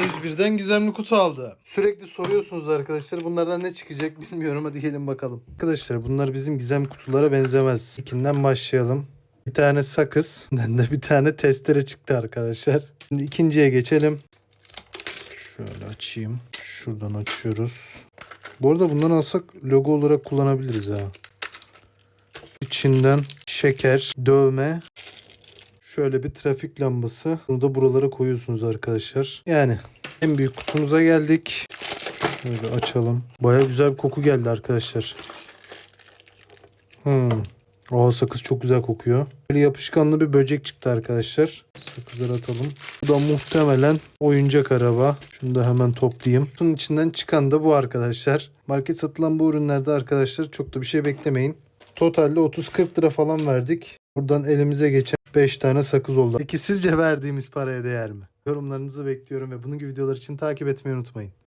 A101'den gizemli kutu aldı. Sürekli soruyorsunuz arkadaşlar. Bunlardan ne çıkacak bilmiyorum. Hadi gelin bakalım. Arkadaşlar bunlar bizim gizem kutulara benzemez. İkinden başlayalım. Bir tane sakız. De bir tane testere çıktı arkadaşlar. Şimdi ikinciye geçelim. Şöyle açayım. Şuradan açıyoruz. Bu arada bundan alsak logo olarak kullanabiliriz ha. İçinden şeker, dövme, şöyle bir trafik lambası. Bunu da buralara koyuyorsunuz arkadaşlar. Yani en büyük kutumuza geldik. Şöyle açalım. Baya güzel bir koku geldi arkadaşlar. Hmm. Aa sakız çok güzel kokuyor. Böyle yapışkanlı bir böcek çıktı arkadaşlar. Sakızları atalım. Bu da muhtemelen oyuncak araba. Şunu da hemen toplayayım. Bunun içinden çıkan da bu arkadaşlar. Market satılan bu ürünlerde arkadaşlar çok da bir şey beklemeyin. Totalde 30-40 lira falan verdik. Buradan elimize geçen 5 tane sakız oldu. Peki sizce verdiğimiz paraya değer mi? Yorumlarınızı bekliyorum ve bunun gibi videolar için takip etmeyi unutmayın.